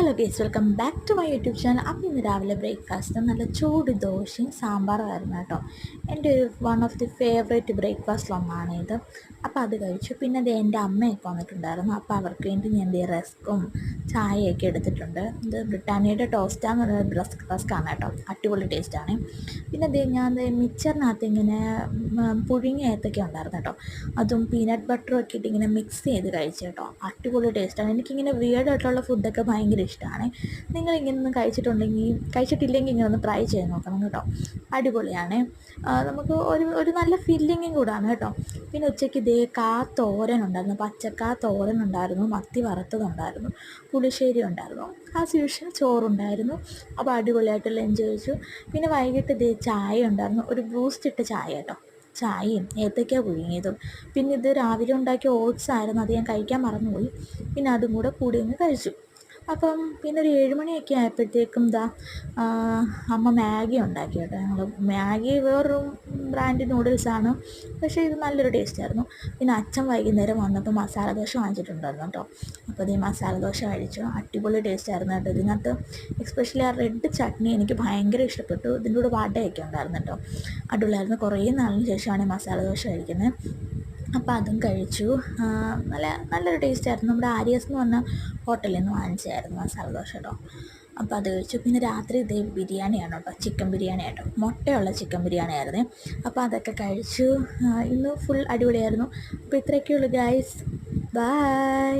Hello guys welcome back to my YouTube channel അപ്പം ഇന്ന് രാവിലെ ബ്രേക്ക്ഫാസ്റ്റ് നല്ല ചൂട് ദോശയും സാമ്പാറുമായിരുന്നു കേട്ടോ. എന്റെ ഒരു വൺ ഓഫ് ദി ഫേവറേറ്റ് ബ്രേക്ക്ഫാസ്റ്റിലൊന്നാണ് ഇത്. അപ്പോൾ അത് കഴിച്ചു. പിന്നെ അത് എന്റെ അമ്മയൊക്കെ വന്നിട്ടുണ്ടായിരുന്നു. അപ്പോൾ അവർക്ക് വേണ്ടി ഞാൻ എന്ത് റസ്ക്കും ചായയൊക്കെ എടുത്തിട്ടുണ്ട്. ഇത് ബ്രിട്ടാനിയയുടെ ടോസ്റ്റാന്ന് പറയുന്നത് റസ്ക് റസ്ക്കാണ് കേട്ടോ. അടിപൊളി ടേസ്റ്റാണ് പിന്നെ അത് ഞാൻ മിക്സറിനകത്ത് ഇങ്ങനെ പുഴുങ്ങിയ ഏത്തൊക്കെ ഉണ്ടായിരുന്നു കേട്ടോ. അതും പീനട്ട് ബട്ടറും ഒക്കെ ഇട്ട് ഇങ്ങനെ മിക്സ് ചെയ്ത് കഴിച്ചു കേട്ടോ. അടിപൊളി ടേസ്റ്റാണ് എനിക്കിങ്ങനെ വിയേഡായിട്ടുള്ള ഫുഡൊക്കെ ഭയങ്കര ഇഷ്ടമാണ്. നിങ്ങൾ ഇങ്ങനെ ഒന്ന് കഴിച്ചിട്ടുണ്ടെങ്കിൽ കഴിച്ചിട്ടില്ലെങ്കിൽ ഇങ്ങനെ ഒന്ന് ട്രൈ ചെയ്ത് നോക്കണം കേട്ടോ. അടിപൊളിയാണ്. നമുക്ക് ഒരു ഒരു നല്ല ഫീലിങ്ങും കൂടാണ് കേട്ടോ. പിന്നെ ഉച്ചയ്ക്ക് ഇതേ കാ തോരൻ ഉണ്ടായിരുന്നു. പച്ചക്കാ തോരൻ ഉണ്ടായിരുന്നു. മത്തി വറുത്തതുണ്ടായിരുന്നു. പുളിശ്ശേരി ഉണ്ടായിരുന്നു. ആസ് യൂഷ്വൽ ചോറുണ്ടായിരുന്നു. അപ്പോൾ അടിപൊളിയായിട്ട് ലഞ്ച് കഴിച്ചു പിന്നെ വൈകിട്ട് ഇതേ ചായ ഉണ്ടായിരുന്നു. ഒരു ബൂസ്റ്റ് ഇട്ട ചായ കേട്ടോ. ചായയും ഏത്തയ്ക്ക പുഴുങ്ങിയതും. പിന്നെ ഇത് രാവിലെ ഉണ്ടാക്കിയ ഓട്സ് ആയിരുന്നു. അത് ഞാൻ കഴിക്കാൻ മറന്നുപോയി. പിന്നെ അതും കൂടെ കൂടി അങ്ങ് കഴിച്ചു. അപ്പം പിന്നെ ഒരു ഏഴുമണിയൊക്കെ ആയപ്പോഴത്തേക്കും ദാ അമ്മ മാഗി ഉണ്ടാക്കി കേട്ടോ. ഞങ്ങൾ മാഗി വേറൊരു ബ്രാൻഡ് നൂഡിൽസാണ് പക്ഷേ ഇത് നല്ലൊരു ടേസ്റ്റായിരുന്നു പിന്നെ അച്ഛൻ വൈകുന്നേരം വന്നപ്പോൾ മസാല ദോശ വാങ്ങിച്ചിട്ടുണ്ടായിരുന്നു കേട്ടോ. അപ്പോൾ ഇത് മസാല ദോശ കഴിച്ചു. അടിപൊളി ടേസ്റ്റായിരുന്നു കേട്ടോ. ഇതിനകത്ത് എക്സ്പെഷ്യലി ആ റെഡ് ചട്നി എനിക്ക് ഭയങ്കര ഇഷ്ടപ്പെട്ടു. ഇതിന്റെ കൂടെ വടയൊക്കെ ഉണ്ടായിരുന്നു കേട്ടോ. അടിപൊളിയായിരുന്നു. കുറേ നാളിന് ശേഷമാണ് മസാല ദോശ കഴിക്കുന്നത്. അപ്പോൾ അതും കഴിച്ചു. നല്ല നല്ലൊരു ടേസ്റ്റ് ആയിരുന്നു. നമ്മുടെ ആര്യസ് എന്ന് പറഞ്ഞ ഹോട്ടലിൽ നിന്ന് വാങ്ങിച്ചായിരുന്നു മസാല ദോശ കേട്ടോ. അപ്പോൾ അത് കഴിച്ചു. പിന്നെ രാത്രി ഇതേ ബിരിയാണിയാണ് കേട്ടോ. ചിക്കൻ ബിരിയാണി ആട്ടോ മുട്ടയുള്ള ചിക്കൻ ബിരിയാണി ആയിരുന്നേ. അപ്പോൾ അതൊക്കെ കഴിച്ചു. ഇന്ന് ഫുൾ അടിപൊളിയായിരുന്നു. അപ്പോൾ ഇത്രയൊക്കെയുള്ളൂ ഗൈസ് ബൈ